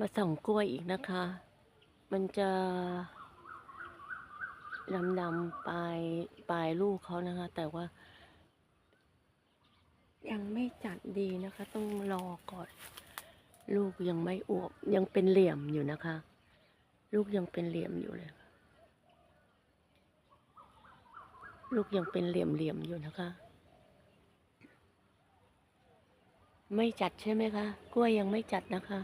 มาส่องกล้วยอีกนะคะ มันจะดำดำๆปลายปลายลูกเขานะคะ แต่ว่า ยังไม่จัดดีนะคะ ต้องรอก่อน ลูกยังไม่อวบยังเป็นเหลี่ยมอยู่นะคะ ลูกยังเป็นเหลี่ยมอยู่เลยลูกยังเป็นเหลี่ยมเหลี่ยมๆอยู่นะคะ ไม่จัดใช่ไหมคะ กล้วยยังไม่จัดนะคะ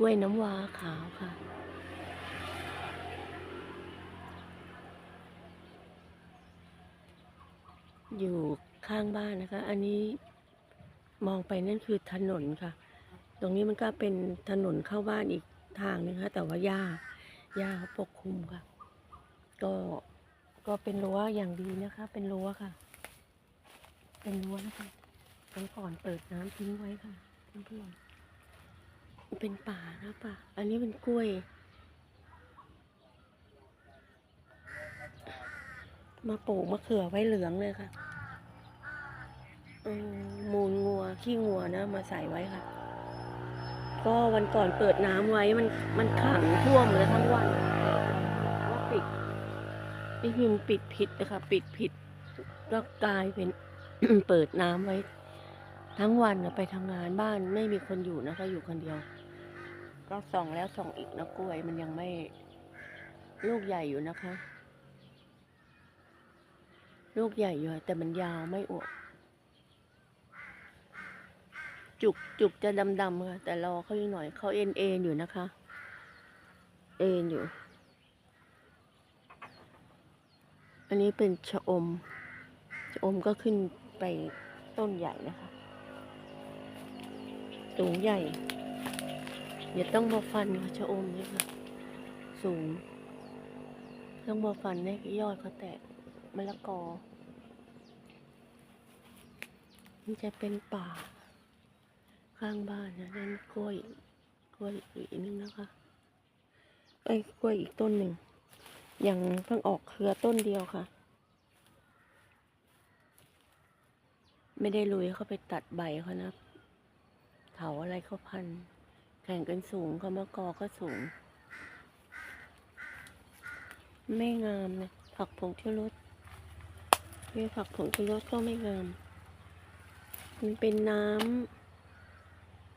ล้วยน้ำว้าขาวค่ะ อยู่ข้างบ้านนะคะ อันนี้มองไปนั่นคือถนนค่ะ ตรงนี้มันก็เป็นถนนเข้าบ้านอีกทางนึงค่ะแต่ว่าหญ้าหญ้าเขาปกคลุมค่ะ ก็ก็เป็นรั้วอย่างดีนะคะ เป็นรั้วค่ะ เป็นรั้วนะคะตอนก่อนเปิดน้ำทิ้งไว้ค่ะเพื่อนๆ เป็นป่านะป่าอันนี้เป็นกล้วย มาปลูกมะเขือไว้เหลืองเลยค่ะมูลงัวขี้งัวนะ มาใส่ไว้ค่ะ ก็วันก่อนเปิดน้ำไว้มันมันขังท่วมเลยทั้งวันว่าปิดนี่พิมพ์ปิดผิดนะคะปิดผิดก็กลายเป็นเปิดน้ำไว้ ทั้งวันนะไปทำงานบ้านไม่มีคนอยู่นะคะอยู่คนเดียว ก็ส่องแล้วส่องอีกนะกล้วยมันยังไม่ลูกใหญ่อยู่นะคะ ลูกใหญ่อยู่แต่มันยาวไม่อวบจุกจุกจะดำๆค่ะ แต่รอเขาอีกหน่อยเขาเอ็นเอ็นอยู่นะคะ เอ็นอยู่ อันนี้เป็นชะอม ชะอมก็ขึ้นไปต้นใหญ่นะคะ สูงใหญ่ อย่าต้องมาฟันค่ะชะอมนี่ค่ะสูง ต้องมาฟันให้ยอดเขาแตกมะละกอ มันจะเป็นป่า ข้างบ้านนะนั่นกล้วยกล้วยอีกนึงนะคะเอ้กล้วยอีกต้นหนึ่งยังเพิ่งออกเครือต้นเดียวค่ะ ไม่ได้ลุยเข้าไปตัดใบเขานะเถาอะไรเขาพัน ข่งกันสูงเขามะกอก็สูง ไม่งามเลยผักผงชูรสนี่ผักผงชูรสก็ไม่งาม มันเป็นน้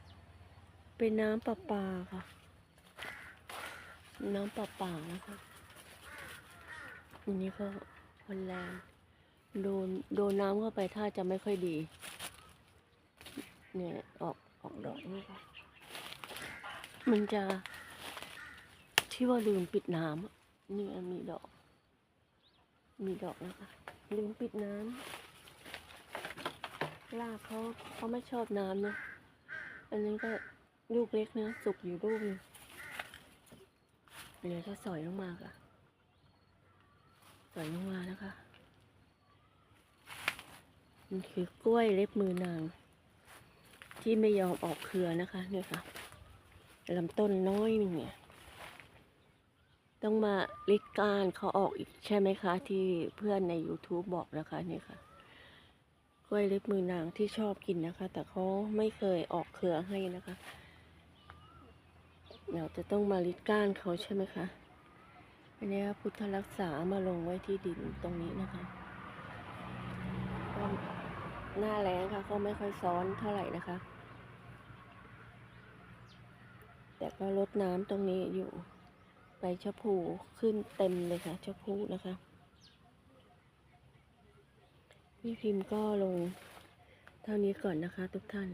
ำ เป็นน้ำประปาค่ะ น้ำประปานะคะอันนี้ก็คนแรงโดนโดนน้ำเข้าไปถ้าจะไม่ค่อยดี เนี่ย ออกออกดอกนี่ค่ะ มันจะที่ว่าลืมปิดน้ำนี่มีดอก มีดอกนะคะลืมปิดน้ำรากเขาเขาไม่ชอบน้ำนะอันนี้ก็ลูกเล็กนะสุกอยู่ลูกนึงเดี๋ยวจะสอยลงมาค่ะสอยลงมานะคะมันคือกล้วยเล็บมือนาง ที่ไม่ยอมออกเครือนะคะเนี่ยค่ะ ลำต้นน้อยนึงเนี่ย ต้องมาลิดก้านเขาออกอีกใช่ไหมคะ ที่เพื่อนใน YouTube บอกนะคะนี่ค่ะกล้วยเล็บมือนางที่ชอบกินนะคะ แต่เขาไม่เคยออกเครือให้นะคะเราจะต้องมาลิดก้านเขาใช่ไหมคะอันนี้พุทธรักษามาลงไว้ที่ดินตรงนี้นะคะหน้าแรงค่ะเขาไม่ค่อยซ้อนเท่าไหร่นะคะ แต่ก็ลดน้ำตรงนี้อยู่ใบชะพูขึ้นเต็มเลยค่ะชะพูนะคะ พี่พิมพ์ก็ลงเท่านี้ก่อนนะคะทุกท่าน